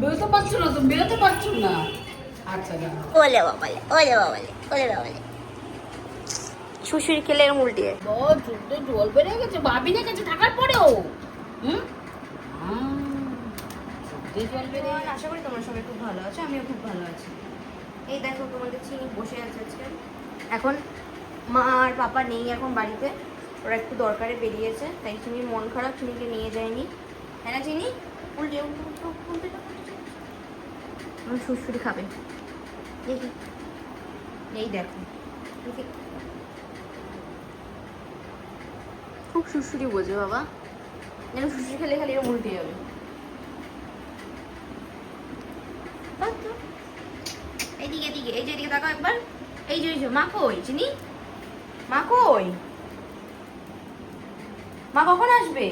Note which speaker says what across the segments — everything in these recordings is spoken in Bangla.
Speaker 1: বেরোতে পারছ না তো? বেরোতে পারছ না? আচ্ছা
Speaker 2: ওলে বাবালে ওলে বাবালে ওলে বাবালে শ্বশুর খেলে
Speaker 1: বাবা চোখে জল বেরিয়ে গেছে ভাবিনের কাছে থাকার পরেও। হুম? আহ, জল বেরিয়ে
Speaker 2: আশা করি তোমরা সবাই খুব ভালো আছো আমিও খুব ভালো আছি। এই দেখো তোমাদের চিনি বসে আছে আজকে এখন মা আর পাপা নেই এখন বাড়িতে ওরা একটু দরকারে বেরিয়েছে তাই চিনির মন খারাপ চিনিকে নিয়ে যায়নি। হ্যাঁ না চিনি উল্টে খাবে দেখি এই দেখো খুব সুশুরি বোঝে বাবা যেন সুশুরি খেলে খালি এরকম উল্টে যাবে। এইদিকে এদিকে এই যে এদিকে তাকাও একবার এই যে এই যে মা কই চিনি মা কই মা কখন আসবে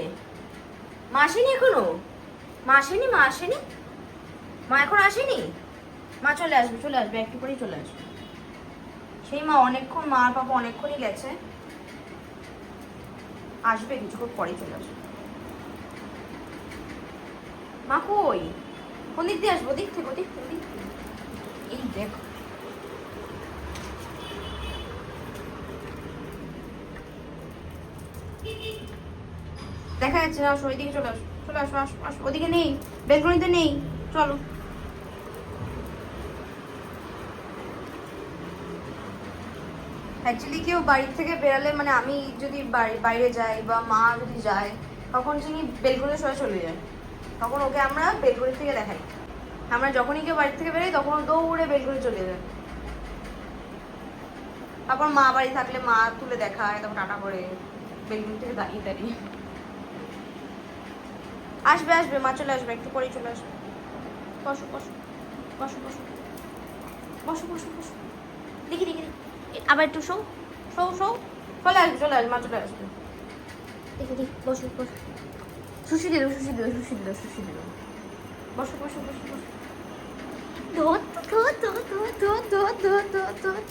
Speaker 2: মা আসেনি এখনও? মা আসেনি মা আসেনি মা এখন আসেনি? মা চলে আসবে চলে আসবে, একটু পরেই চলে আসবে। সেই মা অনেকক্ষণ, মা আর বাবা অনেকক্ষণই গেছে। আসবে কিছুক্ষণ পরেই চলে আসবে। মা কই? কোন দিক দিয়ে আসব? দিক থেকে, ওদিক থেকে। এই দেখো। দেখা যাচ্ছে না আসো ওইদিকে চলে আসো চলে আসো আসো আসো, ওদিকে নেই বেলকনিতে নেই, চলো। অ্যাকচুয়ালি কেউ বাড়ি থেকে বেরালে মানে আমি যদি বাইরে যাই বা মা যদি যায়, তখন যিনি বেলকনি সবাই চলে যায়। তখন ওকে আমরা বেলকনি থেকে দেখাই। আমরা যখনই কেউ বাড়ি থেকে বেরোই, তখন দৌড়ে বেলকনি চলে যায়। তারপর মা বাড়ি থাকলে মা তুলে দেখায় তখন টাটা করে বেলকনি থেকে দাঁড়িয়ে দাঁড়িয়ে। আসবে আসবে মা চলে আসবে একটু পরেই চলে আসবে বসো বসো বসো বসো বসো বসো বসো দেখি দেখি। আবার একটু শো শো শো চলে আসবে চলে আসবে মা চলে আসবে দেখি দেখি বসো বসো সুশি দিল সুশি দিল সুশি দিল সুশি দিল বসো বসো বসো বসো ধর ধর ধর ধর ধর ধর ধর ধর ধর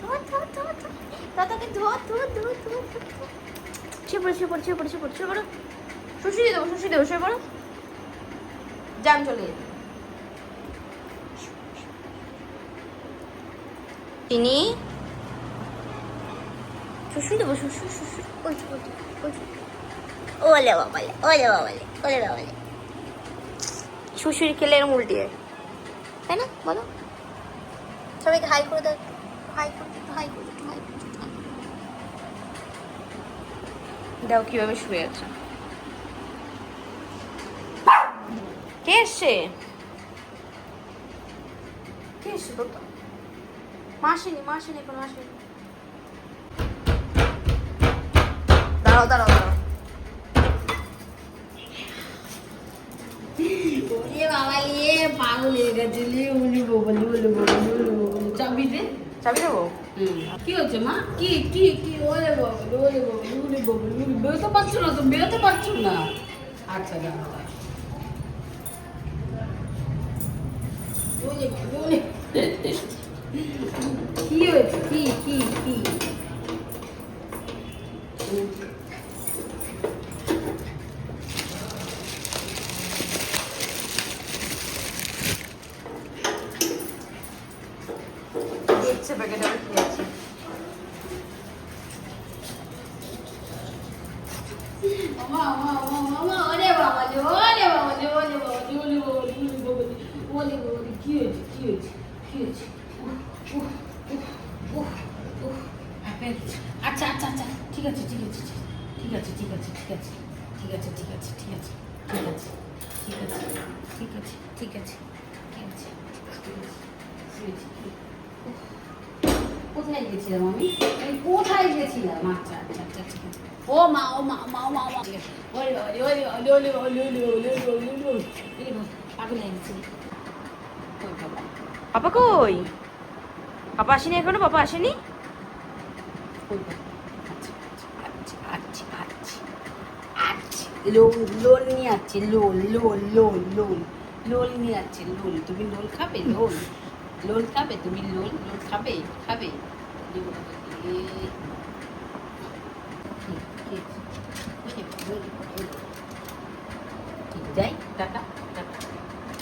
Speaker 2: ধর ধর ধর ধর দাদাকে ধর ধর ধর ধর ধর শুশি দেবো শুশি দেবো শুয়ে পড়ো যান চলে যেতে তিনি শুশু দেবো শুশু শুশু ওলে বাবা ওলে বাবালে ওলে বাবালে। শুশুর খেলে এরম উল্টিয়ে তাই না? বলো। সবাইকে হাই করে দাও হাই করে হাই করে হাই করে। দাও কীভাবে শুয়ে আছে? কে এসছে কে এসছে তোর তো? মা আসেনি মা আসেনি এখনও আসেনি দাঁড়াও দাঁড়াও দাঁড়াও।
Speaker 1: ওরে বাবা ইয়ে পাগল হয়ে গেছে লে উলি বলি বলি বলি চাবি দে।
Speaker 2: চাবি দেবো?
Speaker 1: হুম। কি হচ্ছে মা? কি কি কি? ওলে বাবা ওলে বাবা উলি বাবা উলি বেরোতে পারছ না তো বেরোতে পারছ না। আচ্ছা দাঁড়াও দাঁড়াও। ওলে বাবা, ওলে। কি হয়েছে কি কি কি
Speaker 2: দেখছে প্যাকেটে আমি কি আছে
Speaker 1: মামা মামা মামা ওরে বাবা রে ওরে বাবা রে ওরে বাবা রে ওরে বাবা রে ওরে বাবা ওরে বাবা রে কি হয়েছে কি হয়েছে কি হয়েছে। আচ্ছা আচ্ছা আচ্ছা ঠিক আছে ঠিক আছে ঠিক আছে ঠিক আছে ঠিক আছে ঠিক আছে ঠিক আছে ঠিক আছে ঠিক আছে ঠিক আছে ঠিক আছে ঠিক আছে ঠিক আছে। কোথায় গেছিলাম আমি কোথায় গেছিলাম আচ্ছা আচ্ছা আচ্ছা ঠিক আছে ও মা ও মা মা মা মা ওরে ওরে ওরে বাবা রে, ওরে বাবা রে, ওরে ওরে ওরে পাগল হয়ে গেছি ওই বাবা।
Speaker 2: পাপা কই? পাপা আসেনি এখনও? পাপা আসেনি?
Speaker 1: নিয়ে আসছে নিয়ে তুমি খাবে? খাবে? তুমি খাবে? খাবে। যাই টাটা।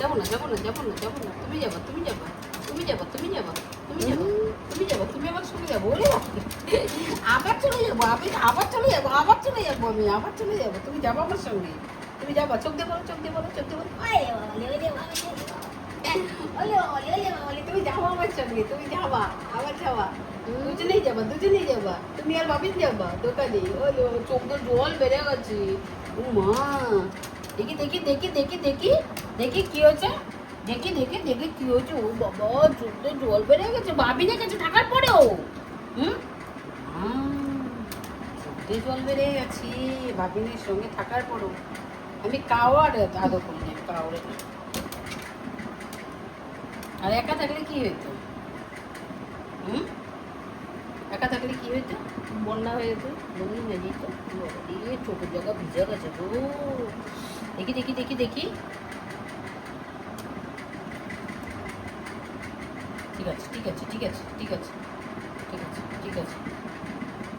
Speaker 1: যাব না যাব না যাব না যাব না। তুমি যাবা তুমি যাবা তুমি যাবা তুমি যাবা তুমি যাবা তুমি যাবা তুমি আমার সঙ্গে যাব ওরে। আবার চলে যাব আমি আবার চলে যাব আবার চলে যাব আমি আবার চলে যাব। তুমি যাব আমার সঙ্গে। তুমি যাবা চোখ দিয়ে বলো চোখ দিয়ে বলো চোখ দিয়ে বলো। তুমি যাব আমার সঙ্গে তুমি যাবা আবার যাবা। দুজনেই যাবা দুজনেই যাবা। তুমি আর বাবিন যাবা দোকানে। ওলো চোখ তো জল বেড়ে গেছে। ও মা দেখি দেখি দেখি দেখি দেখি দেখি কি হয়েছে? দেখি দেখি দেখি কি হয়েছে। ও বাবা চোখ জল বেড়ে গেছে। বাবিনের কাছে থাকার পরেও। হুম? চোখে জল বেড়ে গেছে, বাবিনের সঙ্গে থাকার পরেও। আমি কাওয়ার আদর করি না না আর একা থাকলে কি হইতো? হুম? একা থাকলে কি হইতো? বন্যা হয়ে যেত বন্ধু হয়ে যেত। এই চোখের জায়গা, ভিজে গেছে গো। দেখি দেখি দেখি দেখি। ঠিক আছে ঠিক আছে ঠিক আছে ঠিক আছে ঠিক আছে ঠিক আছে।